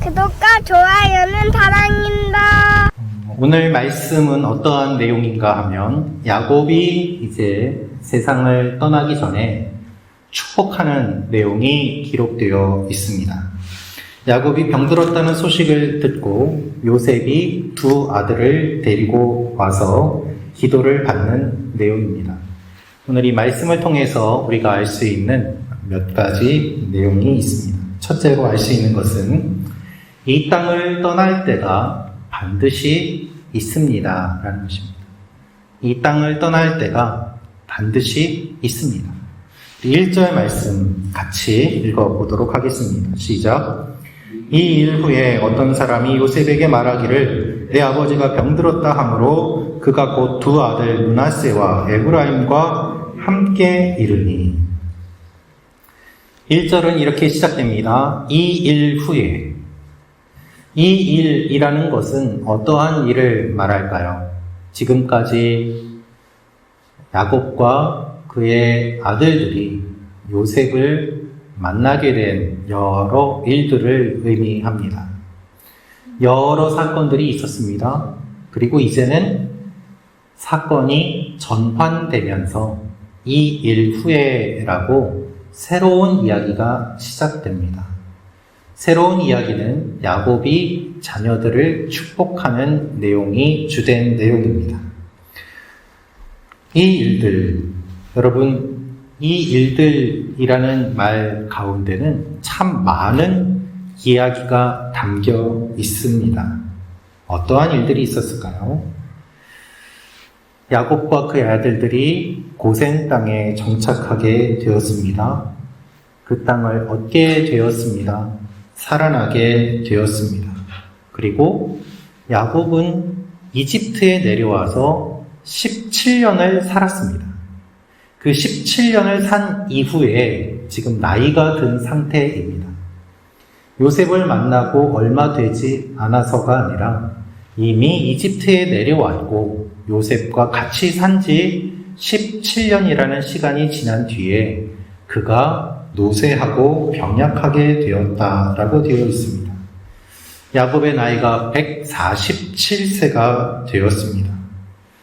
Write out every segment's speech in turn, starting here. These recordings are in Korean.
구독과 좋아요는 사랑입니다. 오늘 말씀은 어떠한 내용인가 하면 야곱이 이제 세상을 떠나기 전에 축복하는 내용이 기록되어 있습니다. 야곱이 병들었다는 소식을 듣고 요셉이 두 아들을 데리고 와서 기도를 받는 내용입니다. 오늘 이 말씀을 통해서 우리가 알 수 있는 몇 가지 내용이 있습니다. 첫째로 알 수 있는 것은 이 땅을 떠날 때가 반드시 있습니다. 라는 것입니다. 이 땅을 떠날 때가 반드시 있습니다. 1절 말씀 같이 읽어보도록 하겠습니다. 시작. 이 일 후에 어떤 사람이 요셉에게 말하기를 내 아버지가 병들었다 하므로 그가 곧 두 아들 문하세와 에브라임과 함께 이르니 1절은 이렇게 시작됩니다. 이 일 후에 이 일이라는 것은 어떠한 일을 말할까요? 지금까지 야곱과 그의 아들들이 요셉을 만나게 된 여러 일들을 의미합니다. 여러 사건들이 있었습니다. 그리고 이제는 사건이 전환되면서 이 일 후에라고 새로운 이야기가 시작됩니다. 새로운 이야기는 야곱이 자녀들을 축복하는 내용이 주된 내용입니다. 이 일들, 여러분, 이 일들이라는 말 가운데는 참 많은 이야기가 담겨 있습니다. 어떠한 일들이 있었을까요? 야곱과 그의 아들들이 고센 땅에 정착하게 되었습니다. 그 땅을 얻게 되었습니다. 살아나게 되었습니다. 그리고 야곱은 이집트에 내려와서 17년을 살았습니다. 그 17년을 산 이후에 지금 나이가 든 상태입니다. 요셉을 만나고 얼마 되지 않아서가 아니라 이미 이집트에 내려왔고 요셉과 같이 산 지 17년이라는 시간이 지난 뒤에 그가 노쇠하고 병약하게 되었다라고 되어 있습니다. 야곱의 나이가 147세가 되었습니다.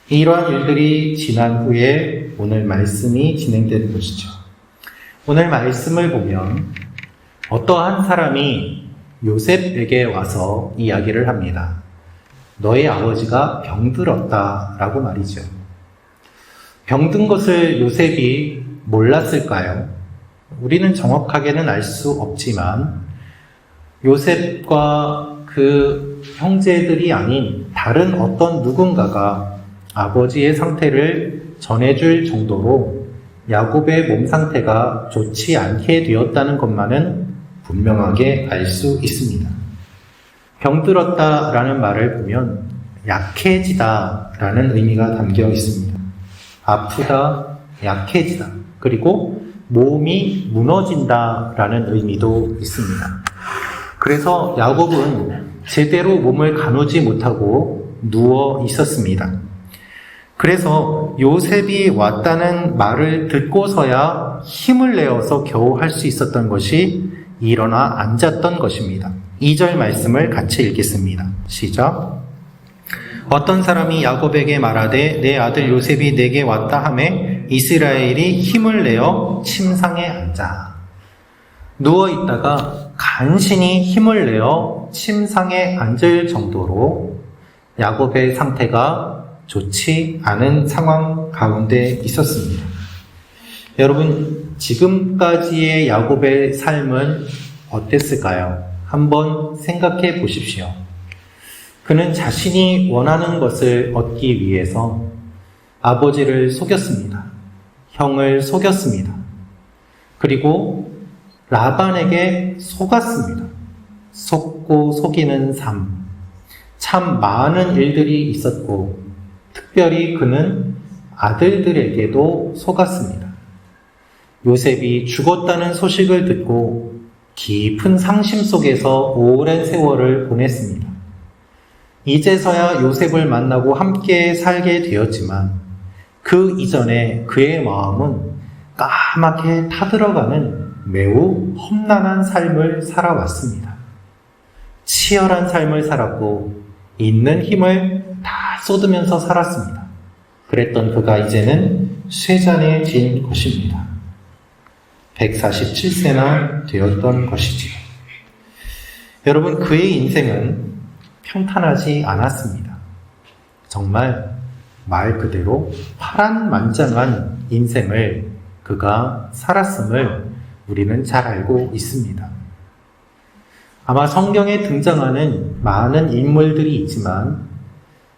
이러한 일들이 지난 후에 오늘 말씀이 진행되는 것이죠. 오늘 말씀을 보면 어떠한 사람이 요셉에게 와서 이야기를 합니다. 너의 아버지가 병들었다 라고 말이죠. 병든 것을 요셉이 몰랐을까요? 우리는 정확하게는 알 수 없지만 요셉과 그 형제들이 아닌 다른 어떤 누군가가 아버지의 상태를 전해줄 정도로 야곱의 몸 상태가 좋지 않게 되었다는 것만은 분명하게 알 수 있습니다. 병들었다 라는 말을 보면 약해지다 라는 의미가 담겨 있습니다. 아프다, 약해지다. 그리고 몸이 무너진다 라는 의미도 있습니다. 그래서 야곱은 제대로 몸을 가누지 못하고 누워 있었습니다. 그래서 요셉이 왔다는 말을 듣고서야 힘을 내어서 겨우 할 수 있었던 것이 일어나 앉았던 것입니다. 2절 말씀을 같이 읽겠습니다. 시작. 어떤 사람이 야곱에게 말하되 내 아들 요셉이 내게 왔다 하매 이스라엘이 힘을 내어 침상에 앉아 누워 있다가 간신히 힘을 내어 침상에 앉을 정도로 야곱의 상태가 좋지 않은 상황 가운데 있었습니다. 여러분, 지금까지의 야곱의 삶은 어땠을까요? 한번 생각해 보십시오. 그는 자신이 원하는 것을 얻기 위해서 아버지를 속였습니다. 형을 속였습니다. 그리고 라반에게 속았습니다. 속고 속이는 삶. 참 많은 일들이 있었고, 특별히 그는 아들들에게도 속았습니다. 요셉이 죽었다는 소식을 듣고 깊은 상심 속에서 오랜 세월을 보냈습니다. 이제서야 요셉을 만나고 함께 살게 되었지만 그 이전에 그의 마음은 까맣게 타들어가는 매우 험난한 삶을 살아왔습니다. 치열한 삶을 살았고 있는 힘을 다 쏟으면서 살았습니다. 그랬던 그가 이제는 쇠잔해진 것입니다. 147세나 되었던 것이지요. 여러분, 그의 인생은 평탄하지 않았습니다. 정말 말 그대로 파란만장한 인생을 그가 살았음을 우리는 잘 알고 있습니다. 아마 성경에 등장하는 많은 인물들이 있지만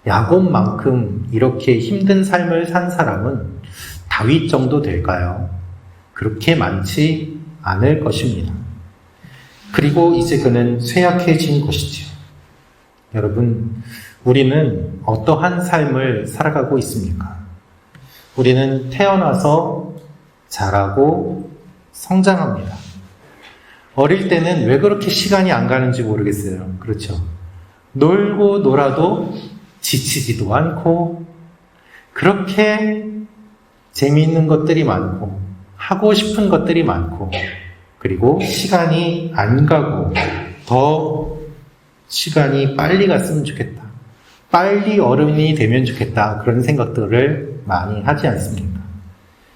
야곱만큼 이렇게 힘든 삶을 산 사람은 다윗 정도 될까요? 그렇게 많지 않을 것입니다. 그리고 이제 그는 쇠약해진 것이지요. 여러분, 우리는 어떠한 삶을 살아가고 있습니까? 우리는 태어나서 자라고 성장합니다. 어릴 때는 왜 그렇게 시간이 안 가는지 모르겠어요. 그렇죠. 놀고 놀아도 지치지도 않고, 그렇게 재미있는 것들이 많고, 하고 싶은 것들이 많고, 그리고 시간이 안 가고, 더 시간이 빨리 갔으면 좋겠다. 빨리 어른이 되면 좋겠다. 그런 생각들을 많이 하지 않습니까?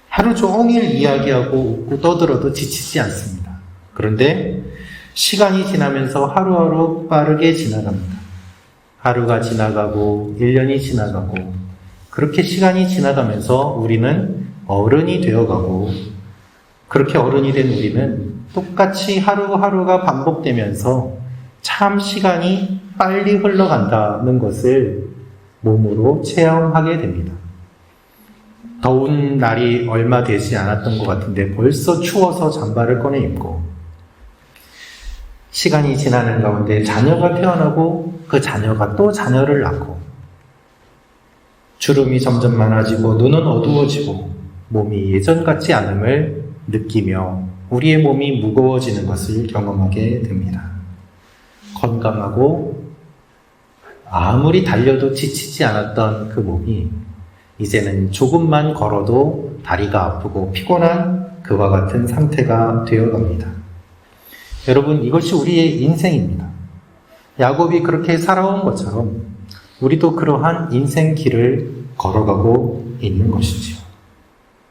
하루 종일 이야기하고 웃고 떠들어도 지치지 않습니다. 그런데 시간이 지나면서 하루하루 빠르게 지나갑니다. 하루가 지나가고 1년이 지나가고 그렇게 시간이 지나가면서 우리는 어른이 되어가고 그렇게 어른이 된 우리는 똑같이 하루하루가 반복되면서 참 시간이 빨리 흘러간다는 것을 몸으로 체험하게 됩니다. 더운 날이 얼마 되지 않았던 것 같은데 벌써 추워서 잠바를 꺼내 입고 시간이 지나는 가운데 자녀가 태어나고 그 자녀가 또 자녀를 낳고 주름이 점점 많아지고 눈은 어두워지고 몸이 예전 같지 않음을 느끼며 우리의 몸이 무거워지는 것을 경험하게 됩니다. 건강하고 아무리 달려도 지치지 않았던 그 몸이 이제는 조금만 걸어도 다리가 아프고 피곤한 그와 같은 상태가 되어갑니다. 여러분, 이것이 우리의 인생입니다. 야곱이 그렇게 살아온 것처럼 우리도 그러한 인생 길을 걸어가고 있는 것이지요.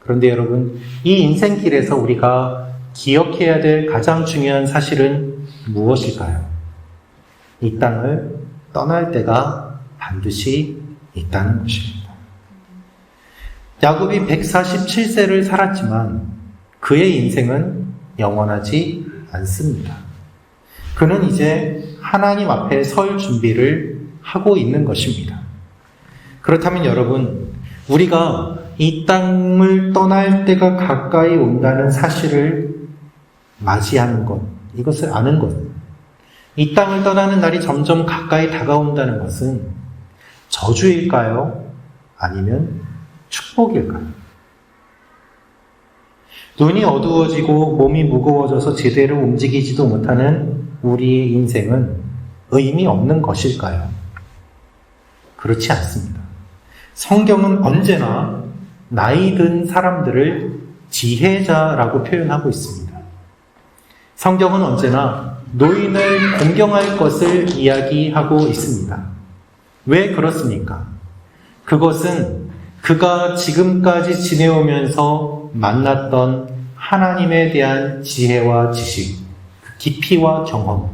그런데 여러분, 이 인생 길에서 우리가 기억해야 될 가장 중요한 사실은 무엇일까요? 이 땅을 떠날 때가 반드시 있다는 것입니다. 야곱이 147세를 살았지만 그의 인생은 영원하지 않습니다. 그는 이제 하나님 앞에 설 준비를 하고 있는 것입니다. 그렇다면 여러분, 우리가 이 땅을 떠날 때가 가까이 온다는 사실을 맞이하는 것, 이것을 아는 것, 이 땅을 떠나는 날이 점점 가까이 다가온다는 것은 저주일까요? 아니면 축복일까요? 눈이 어두워지고 몸이 무거워져서 제대로 움직이지도 못하는 우리의 인생은 의미 없는 것일까요? 그렇지 않습니다. 성경은 언제나 나이 든 사람들을 지혜자라고 표현하고 있습니다. 성경은 언제나 노인을 공경할 것을 이야기하고 있습니다. 왜 그렇습니까? 그것은 그가 지금까지 지내오면서 만났던 하나님에 대한 지혜와 지식, 그 깊이와 경험,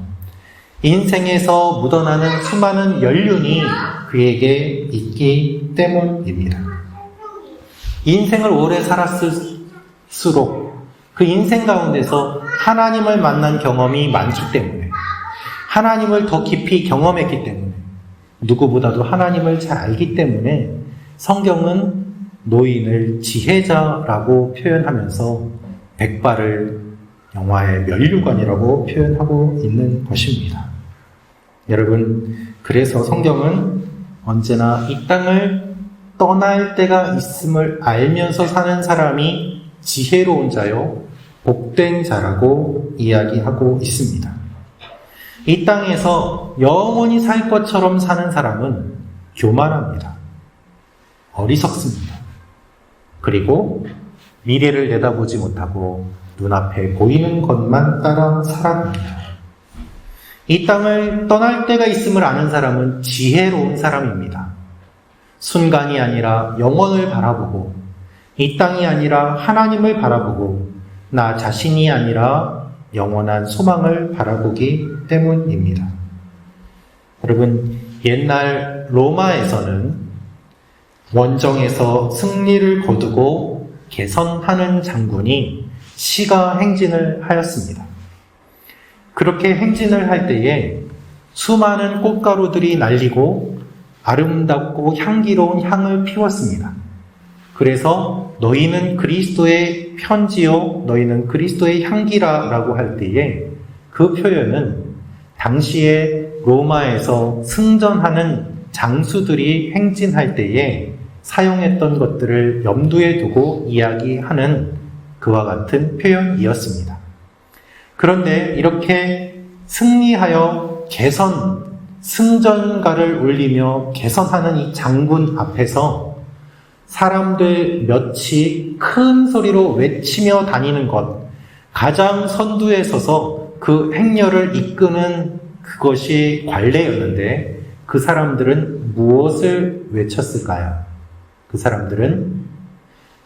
인생에서 묻어나는 수많은 연륜이 그에게 있기 때문입니다. 인생을 오래 살았을수록 그 인생 가운데서 하나님을 만난 경험이 많기 때문에 하나님을 더 깊이 경험했기 때문에 누구보다도 하나님을 잘 알기 때문에 성경은 노인을 지혜자라고 표현하면서 백발을 영화의 면류관이라고 표현하고 있는 것입니다. 여러분, 그래서 성경은 언제나 이 땅을 떠날 때가 있음을 알면서 사는 사람이 지혜로운 자요, 복된 자라고 이야기하고 있습니다. 이 땅에서 영원히 살 것처럼 사는 사람은 교만합니다. 어리석습니다. 그리고 미래를 내다보지 못하고 눈앞에 보이는 것만 따라 살아갑니다. 이 땅을 떠날 때가 있음을 아는 사람은 지혜로운 사람입니다. 순간이 아니라 영원을 바라보고, 이 땅이 아니라 하나님을 바라보고, 나 자신이 아니라 영원한 소망을 바라보기 때문입니다. 여러분, 옛날 로마에서는 원정에서 승리를 거두고 개선하는 장군이 시가 행진을 하였습니다. 그렇게 행진을 할 때에 수많은 꽃가루들이 날리고 아름답고 향기로운 향을 피웠습니다. 그래서 너희는 그리스도의 편지요, 너희는 그리스도의 향기라라고 할 때에 그 표현은 당시에 로마에서 승전하는 장수들이 행진할 때에 사용했던 것들을 염두에 두고 이야기하는 그와 같은 표현이었습니다. 그런데 이렇게 승리하여 개선, 승전가를 울리며 개선하는 이 장군 앞에서 사람들 몇이 큰 소리로 외치며 다니는 것, 가장 선두에 서서 그 행렬을 이끄는 그것이 관례였는데 그 사람들은 무엇을 외쳤을까요? 그 사람들은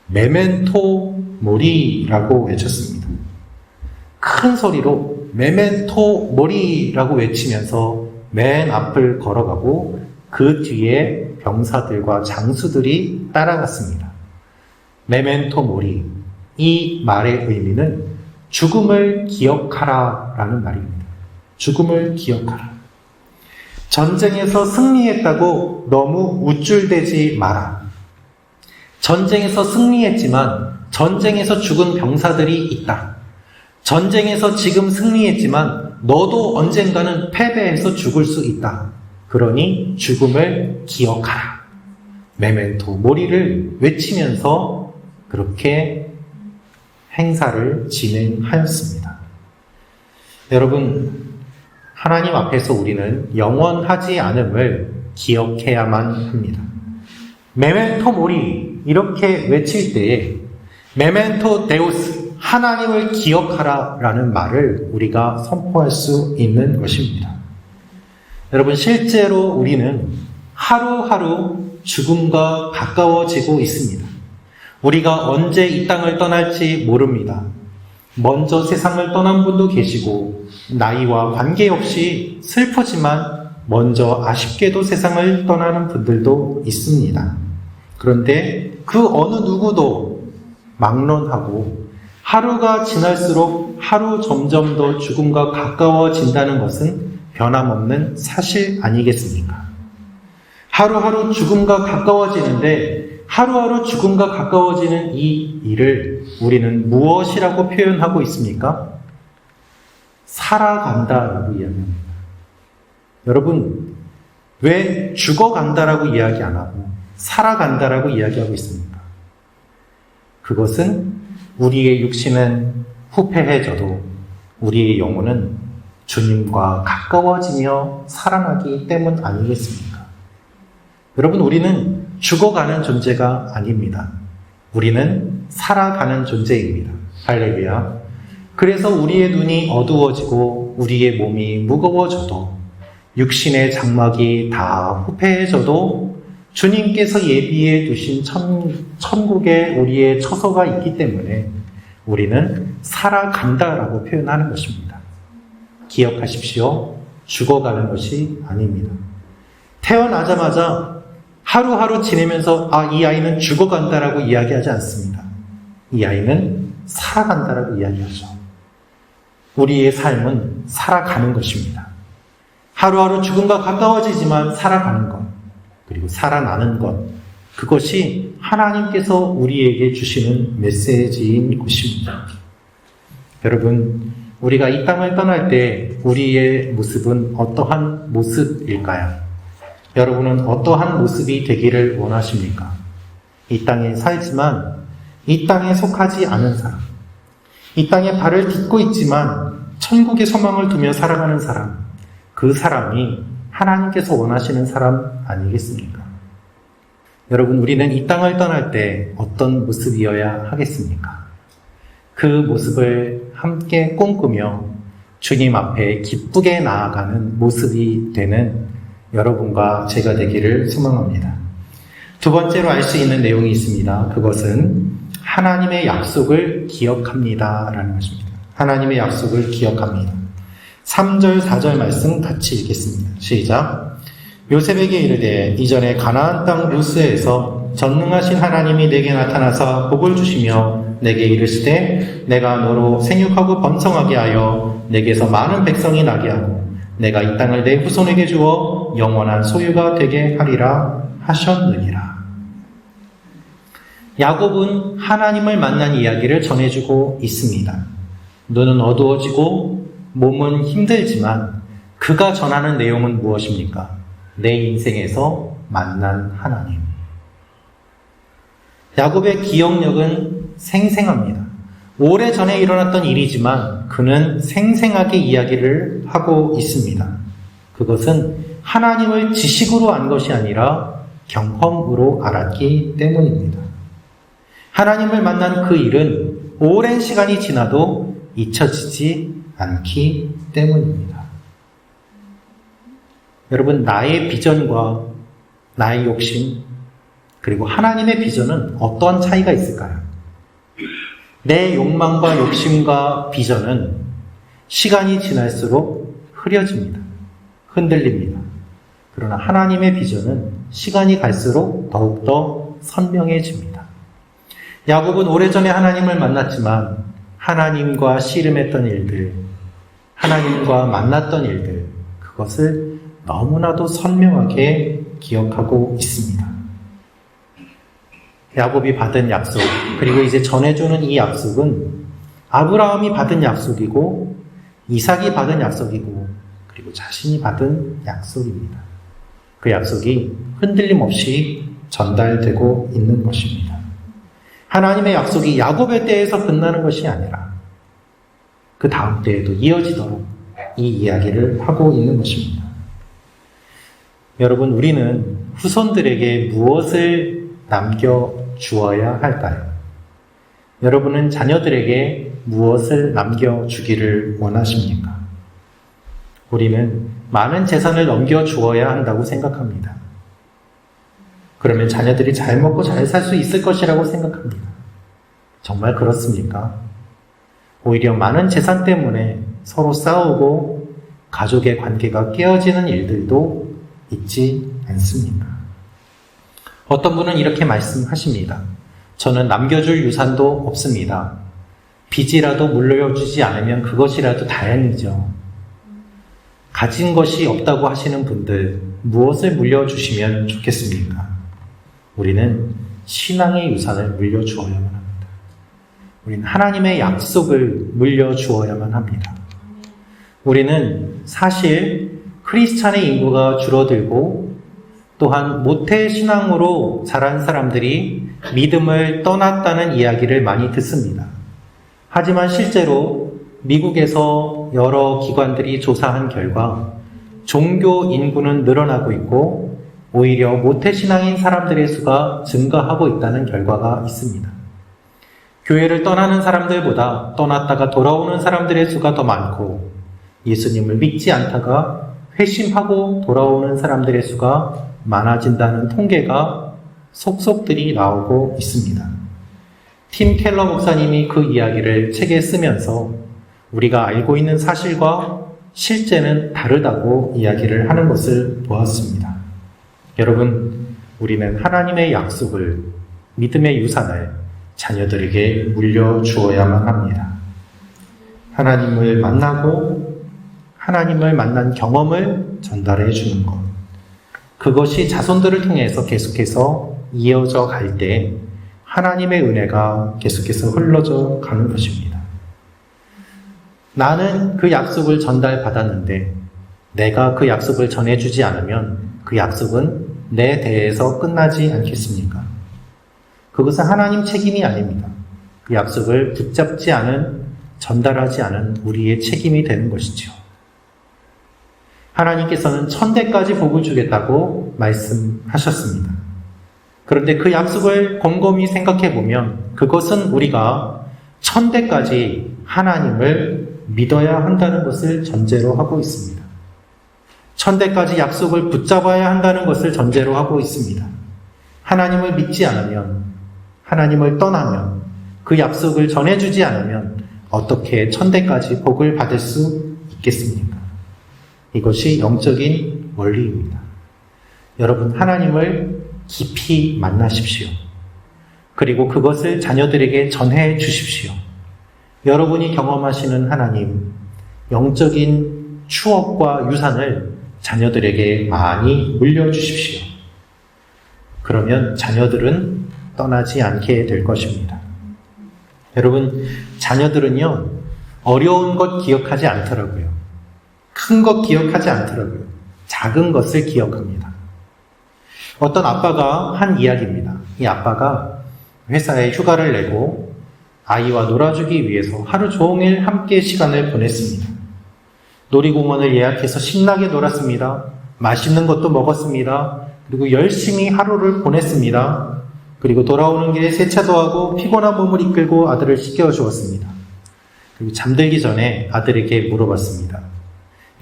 메멘토 모리라고 외쳤습니다. 큰 소리로 메멘토 모리라고 외치면서 맨 앞을 걸어가고 그 뒤에 병사들과 장수들이 따라갔습니다. 메멘토 모리. 이 말의 의미는 죽음을 기억하라 라는 말입니다. 죽음을 기억하라. 전쟁에서 승리했다고 너무 우쭐대지 마라. 전쟁에서 승리했지만 전쟁에서 죽은 병사들이 있다. 전쟁에서 지금 승리했지만 너도 언젠가는 패배해서 죽을 수 있다. 그러니 죽음을 기억하라. 메멘토 모리를 외치면서 그렇게 행사를 진행하였습니다. 여러분, 하나님 앞에서 우리는 영원하지 않음을 기억해야만 합니다. 메멘토 모리 이렇게 외칠 때에 메멘토 데우스 하나님을 기억하라 라는 말을 우리가 선포할 수 있는 것입니다. 여러분 실제로 우리는 하루하루 죽음과 가까워지고 있습니다. 우리가 언제 이 땅을 떠날지 모릅니다. 먼저 세상을 떠난 분도 계시고 나이와 관계없이 슬프지만 먼저 아쉽게도 세상을 떠나는 분들도 있습니다. 그런데 그 어느 누구도 막론하고 하루가 지날수록 하루 점점 더 죽음과 가까워진다는 것은 변함없는 사실 아니겠습니까? 하루하루 죽음과 가까워지는데 하루하루 죽음과 가까워지는 이 일을 우리는 무엇이라고 표현하고 있습니까? 살아간다라고 이야기합니다. 여러분, 왜 죽어간다라고 이야기 안 하고 살아간다라고 이야기하고 있습니까? 그것은 우리의 육신은 후패해져도 우리의 영혼은 주님과 가까워지며 살아나기 때문 아니겠습니까? 여러분, 우리는 죽어가는 존재가 아닙니다. 우리는 살아가는 존재입니다. 할렐루야. 그래서 우리의 눈이 어두워지고 우리의 몸이 무거워져도 육신의 장막이 다 후패해져도 주님께서 예비해 두신 천, 천국에 우리의 처소가 있기 때문에 우리는 살아간다라고 표현하는 것입니다. 기억하십시오. 죽어가는 것이 아닙니다. 태어나자마자 하루하루 지내면서 아, 이 아이는 죽어간다라고 이야기하지 않습니다. 이 아이는 살아간다라고 이야기하죠. 우리의 삶은 살아가는 것입니다. 하루하루 죽음과 가까워지지만 살아가는 것, 그리고 살아나는 것, 그것이 하나님께서 우리에게 주시는 메시지인 것입니다. 여러분, 우리가 이 땅을 떠날 때 우리의 모습은 어떠한 모습일까요? 여러분은 어떠한 모습이 되기를 원하십니까? 이 땅에 살지만 이 땅에 속하지 않은 사람, 이 땅에 발을 딛고 있지만 천국의 소망을 두며 살아가는 사람, 그 사람이 하나님께서 원하시는 사람 아니겠습니까? 여러분, 우리는 이 땅을 떠날 때 어떤 모습이어야 하겠습니까? 그 모습을 함께 꿈꾸며 주님 앞에 기쁘게 나아가는 모습이 되는 여러분과 제가 되기를 소망합니다. 두 번째로 알 수 있는 내용이 있습니다. 그것은 하나님의 약속을 기억합니다. 라는 것입니다. 하나님의 약속을 기억합니다. 3절, 4절 말씀 같이 읽겠습니다. 시작. 요셉에게 이르되 이전에 가나안 땅 루스에서 전능하신 하나님이 내게 나타나사 복을 주시며 내게 이르시되 내가 너로 생육하고 번성하게 하여 내게서 많은 백성이 나게 하고 내가 이 땅을 내 후손에게 주어 영원한 소유가 되게 하리라 하셨느니라. 야곱은 하나님을 만난 이야기를 전해주고 있습니다. 눈은 어두워지고 몸은 힘들지만 그가 전하는 내용은 무엇입니까? 내 인생에서 만난 하나님. 야곱의 기억력은 생생합니다. 오래 전에 일어났던 일이지만 그는 생생하게 이야기를 하고 있습니다. 그것은 하나님을 지식으로 안 것이 아니라 경험으로 알았기 때문입니다. 하나님을 만난 그 일은 오랜 시간이 지나도 잊혀지지 않기 때문입니다. 여러분, 나의 비전과 나의 욕심, 그리고 하나님의 비전은 어떠한 차이가 있을까요? 내 욕망과 욕심과 비전은 시간이 지날수록 흐려집니다. 흔들립니다. 그러나 하나님의 비전은 시간이 갈수록 더욱더 선명해집니다. 야곱은 오래전에 하나님을 만났지만 하나님과 씨름했던 일들, 하나님과 만났던 일들, 그것을 너무나도 선명하게 기억하고 있습니다. 야곱이 받은 약속, 그리고 이제 전해주는 이 약속은 아브라함이 받은 약속이고, 이삭이 받은 약속이고, 그리고 자신이 받은 약속입니다. 그 약속이 흔들림 없이 전달되고 있는 것입니다. 하나님의 약속이 야곱의 때에서 끝나는 것이 아니라 그 다음 때에도 이어지도록 이 이야기를 하고 있는 것입니다. 여러분, 우리는 후손들에게 무엇을 남겨 주어야 할까요? 여러분은 자녀들에게 무엇을 남겨 주기를 원하십니까? 우리는 많은 재산을 넘겨 주어야 한다고 생각합니다. 그러면 자녀들이 잘 먹고 잘 살 수 있을 것이라고 생각합니다. 정말 그렇습니까? 오히려 많은 재산 때문에 서로 싸우고 가족의 관계가 깨어지는 일들도 있지 않습니까? 어떤 분은 이렇게 말씀하십니다. 저는 남겨줄 유산도 없습니다. 빚이라도 물려주지 않으면 그것이라도 다행이죠. 가진 것이 없다고 하시는 분들, 무엇을 물려주시면 좋겠습니까? 우리는 신앙의 유산을 물려주어야만 합니다. 우리는 하나님의 약속을 물려주어야만 합니다. 우리는 사실 크리스찬의 인구가 줄어들고 또한 모태 신앙으로 자란 사람들이 믿음을 떠났다는 이야기를 많이 듣습니다. 하지만 실제로 미국에서 여러 기관들이 조사한 결과 종교 인구는 늘어나고 있고 오히려 모태신앙인 사람들의 수가 증가하고 있다는 결과가 있습니다. 교회를 떠나는 사람들보다 떠났다가 돌아오는 사람들의 수가 더 많고 예수님을 믿지 않다가 회심하고 돌아오는 사람들의 수가 많아진다는 통계가 속속들이 나오고 있습니다. 팀 켈러 목사님이 그 이야기를 책에 쓰면서 우리가 알고 있는 사실과 실제는 다르다고 이야기를 하는 것을 보았습니다. 여러분, 우리는 하나님의 약속을, 믿음의 유산을 자녀들에게 물려주어야만 합니다. 하나님을 만나고 하나님을 만난 경험을 전달해 주는 것. 그것이 자손들을 통해서 계속해서 이어져 갈 때 하나님의 은혜가 계속해서 흘러져 가는 것입니다. 나는 그 약속을 전달받았는데 내가 그 약속을 전해주지 않으면 그 약속은 내 대에서 끝나지 않겠습니까? 그것은 하나님 책임이 아닙니다. 그 약속을 붙잡지 않은, 전달하지 않은 우리의 책임이 되는 것이죠. 하나님께서는 천대까지 복을 주겠다고 말씀하셨습니다. 그런데 그 약속을 곰곰이 생각해 보면 그것은 우리가 천대까지 하나님을 믿어야 한다는 것을 전제로 하고 있습니다. 천대까지 약속을 붙잡아야 한다는 것을 전제로 하고 있습니다. 하나님을 믿지 않으면, 하나님을 떠나면, 그 약속을 전해주지 않으면 어떻게 천대까지 복을 받을 수 있겠습니까? 이것이 영적인 원리입니다. 여러분, 하나님을 깊이 만나십시오. 그리고 그것을 자녀들에게 전해 주십시오. 여러분이 경험하시는 하나님, 영적인 추억과 유산을 자녀들에게 많이 물려주십시오. 그러면 자녀들은 떠나지 않게 될 것입니다. 여러분, 자녀들은요, 어려운 것 기억하지 않더라고요. 큰 것 기억하지 않더라고요. 작은 것을 기억합니다. 어떤 아빠가 한 이야기입니다. 이 아빠가 회사에 휴가를 내고 아이와 놀아주기 위해서 하루 종일 함께 시간을 보냈습니다. 놀이공원을 예약해서 신나게 놀았습니다. 맛있는 것도 먹었습니다. 그리고 열심히 하루를 보냈습니다. 그리고 돌아오는 길에 세차도 하고 피곤한 몸을 이끌고 아들을 씻겨 주었습니다. 그리고 잠들기 전에 아들에게 물어봤습니다.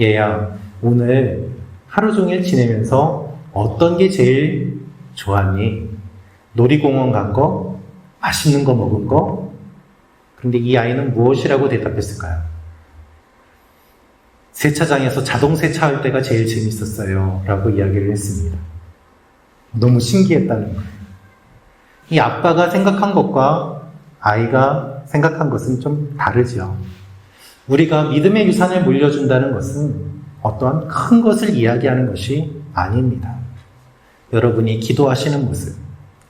얘야, 오늘 하루 종일 지내면서 어떤 게 제일 좋았니? 놀이공원 간 거? 맛있는 거 먹은 거? 그런데 이 아이는 무엇이라고 대답했을까요? 세차장에서 자동 세차할 때가 제일 재밌었어요. 라고 이야기를 했습니다. 너무 신기했다는 거예요. 이 아빠가 생각한 것과 아이가 생각한 것은 좀 다르죠. 우리가 믿음의 유산을 물려준다는 것은 어떠한 큰 것을 이야기하는 것이 아닙니다. 여러분이 기도하시는 모습,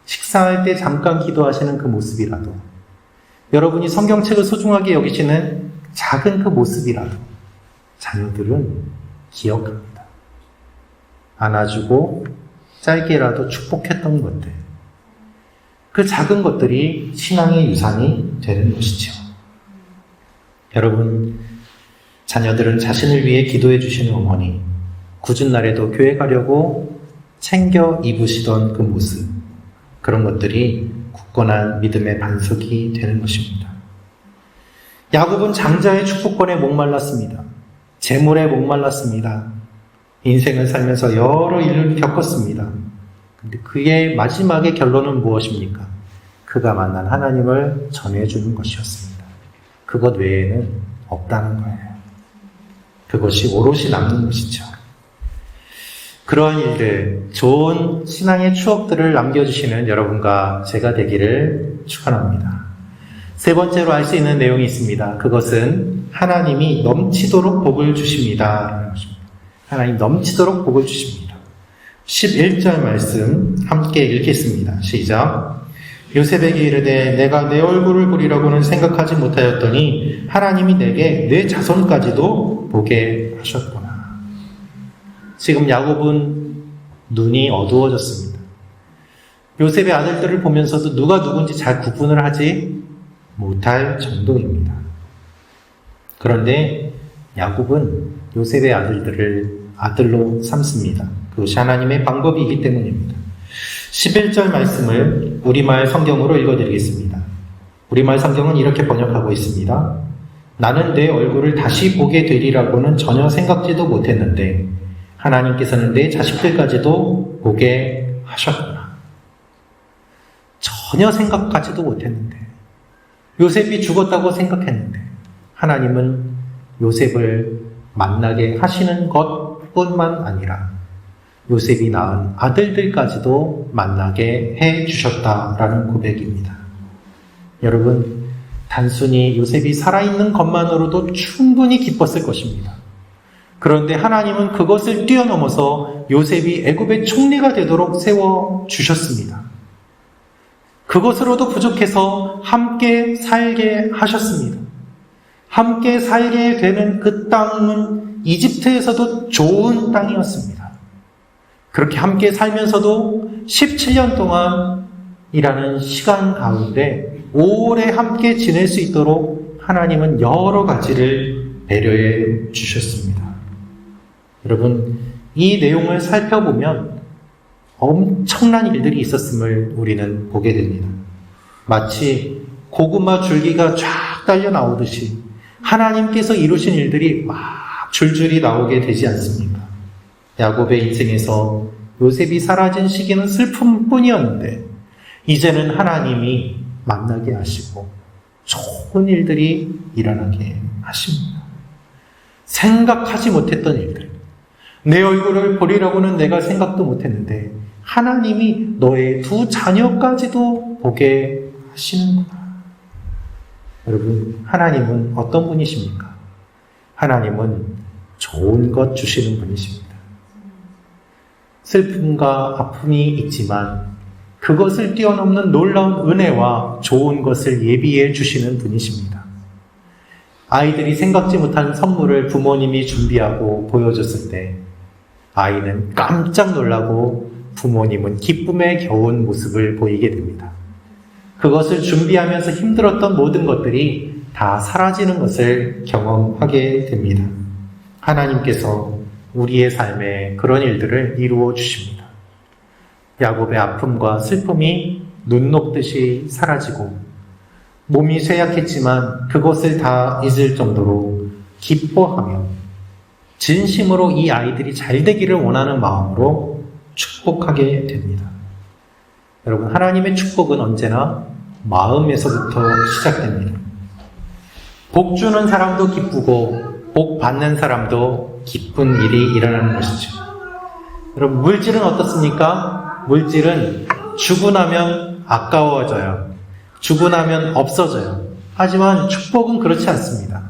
식사할 때 잠깐 기도하시는 그 모습이라도, 여러분이 성경책을 소중하게 여기시는 작은 그 모습이라도, 자녀들은 기억합니다. 안아주고 짧게라도 축복했던 것들, 그 작은 것들이 신앙의 유산이 되는 것이죠. 여러분, 자녀들은 자신을 위해 기도해 주시는 어머니, 굳은 날에도 교회 가려고 챙겨 입으시던 그 모습, 그런 것들이 굳건한 믿음의 반석이 되는 것입니다. 야곱은 장자의 축복권에 목말랐습니다. 재물에 목말랐습니다. 인생을 살면서 여러 일을 겪었습니다. 근데 그의 마지막의 결론은 무엇입니까? 그가 만난 하나님을 전해주는 것이었습니다. 그것 외에는 없다는 거예요. 그것이 오롯이 남는 것이죠. 그러한 일들, 좋은 신앙의 추억들을 남겨주시는 여러분과 제가 되기를 축원합니다. 세 번째로 알 수 있는 내용이 있습니다. 그것은 하나님이 넘치도록 복을 주십니다. 하나님 넘치도록 복을 주십니다. 11절 말씀 함께 읽겠습니다. 시작. 요셉에게 이르되 내가 내 얼굴을 보리라고는 생각하지 못하였더니 하나님이 내게 내 자손까지도 보게 하셨구나. 지금 야곱은 눈이 어두워졌습니다. 요셉의 아들들을 보면서도 누가 누군지 잘 구분을 하지 못할 정도입니다. 그런데 야곱은 요셉의 아들들을 아들로 삼습니다. 그것이 하나님의 방법이기 때문입니다. 11절 말씀을 우리말 성경으로 읽어드리겠습니다. 우리말 성경은 이렇게 번역하고 있습니다. 나는 내 얼굴을 다시 보게 되리라고는 전혀 생각지도 못했는데 하나님께서는 내 자식들까지도 보게 하셨구나. 전혀 생각하지도 못했는데 요셉이 죽었다고 생각했는데 하나님은 요셉을 만나게 하시는 것뿐만 아니라 요셉이 낳은 아들들까지도 만나게 해 주셨다라는 고백입니다. 여러분, 단순히 요셉이 살아있는 것만으로도 충분히 기뻤을 것입니다. 그런데 하나님은 그것을 뛰어넘어서 요셉이 애굽의 총리가 되도록 세워 주셨습니다. 그것으로도 부족해서 함께 살게 하셨습니다. 함께 살게 되는 그 땅은 이집트에서도 좋은 땅이었습니다. 그렇게 함께 살면서도 17년 동안 일하는 시간 가운데 오래 함께 지낼 수 있도록 하나님은 여러 가지를 배려해 주셨습니다. 여러분, 이 내용을 살펴보면 엄청난 일들이 있었음을 우리는 보게 됩니다. 마치 고구마 줄기가 쫙 딸려 나오듯이 하나님께서 이루신 일들이 막 줄줄이 나오게 되지 않습니까? 야곱의 인생에서 요셉이 사라진 시기는 슬픔뿐이었는데 이제는 하나님이 만나게 하시고 좋은 일들이 일어나게 하십니다. 생각하지 못했던 일들. 내 얼굴을 보리라고는 내가 생각도 못했는데 하나님이 너의 두 자녀까지도 보게 하시는구나. 여러분, 하나님은 어떤 분이십니까? 하나님은 좋은 것 주시는 분이십니다. 슬픔과 아픔이 있지만 그것을 뛰어넘는 놀라운 은혜와 좋은 것을 예비해 주시는 분이십니다. 아이들이 생각지 못한 선물을 부모님이 준비하고 보여줬을 때 아이는 깜짝 놀라고 부모님은 기쁨에 겨운 모습을 보이게 됩니다. 그것을 준비하면서 힘들었던 모든 것들이 다 사라지는 것을 경험하게 됩니다. 하나님께서 우리의 삶에 그런 일들을 이루어 주십니다. 야곱의 아픔과 슬픔이 눈 녹듯이 사라지고 몸이 쇠약했지만 그것을 다 잊을 정도로 기뻐하며 진심으로 이 아이들이 잘 되기를 원하는 마음으로 축복하게 됩니다. 여러분, 하나님의 축복은 언제나 마음에서부터 시작됩니다. 복 주는 사람도 기쁘고, 복 받는 사람도 기쁜 일이 일어나는 것이죠. 여러분, 물질은 어떻습니까? 물질은 주고 나면 아까워져요. 주고 나면 없어져요. 하지만 축복은 그렇지 않습니다.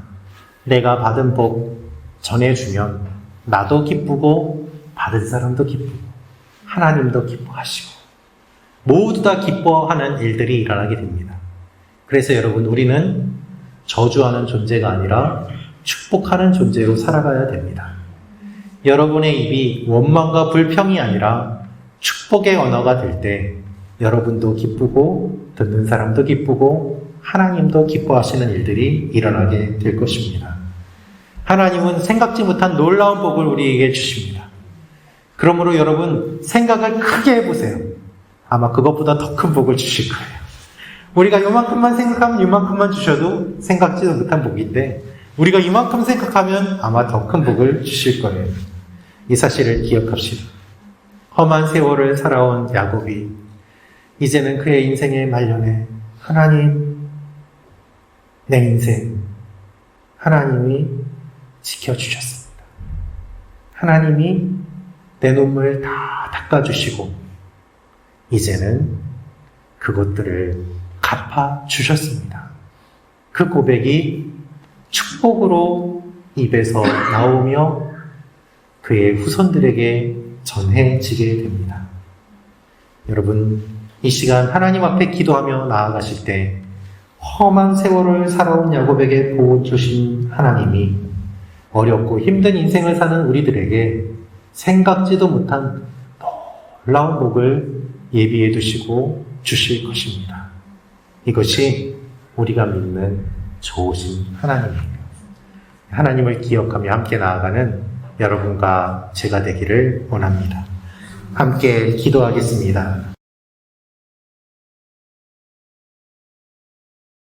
내가 받은 복 전해주면 나도 기쁘고, 받은 사람도 기쁘고, 하나님도 기뻐하시고, 모두 다 기뻐하는 일들이 일어나게 됩니다. 그래서 여러분, 우리는 저주하는 존재가 아니라 축복하는 존재로 살아가야 됩니다. 여러분의 입이 원망과 불평이 아니라 축복의 언어가 될 때 여러분도 기쁘고 듣는 사람도 기쁘고 하나님도 기뻐하시는 일들이 일어나게 될 것입니다. 하나님은 생각지 못한 놀라운 복을 우리에게 주십니다. 그러므로 여러분 생각을 크게 해보세요. 아마 그것보다 더 큰 복을 주실 거예요. 우리가 요만큼만 생각하면 요만큼만 주셔도 생각지도 못한 복인데 우리가 이만큼 생각하면 아마 더 큰 복을 주실 거예요. 이 사실을 기억합시다. 험한 세월을 살아온 야곱이 이제는 그의 인생의 말년에 하나님 내 인생 하나님이 지켜주셨습니다. 하나님이 내 눈물 다 닦아주시고 이제는 그것들을 갚아 주셨습니다. 그 고백이 축복으로 입에서 나오며 그의 후손들에게 전해지게 됩니다. 여러분, 이 시간 하나님 앞에 기도하며 나아가실 때 험한 세월을 살아온 야곱에게 보호 주신 하나님이 어렵고 힘든 인생을 사는 우리들에게 생각지도 못한 놀라운 복을 예비해 두시고 주실 것입니다. 이것이 우리가 믿는 좋으신 하나님이에요. 하나님을 기억하며 함께 나아가는 여러분과 제가 되기를 원합니다. 함께 기도하겠습니다.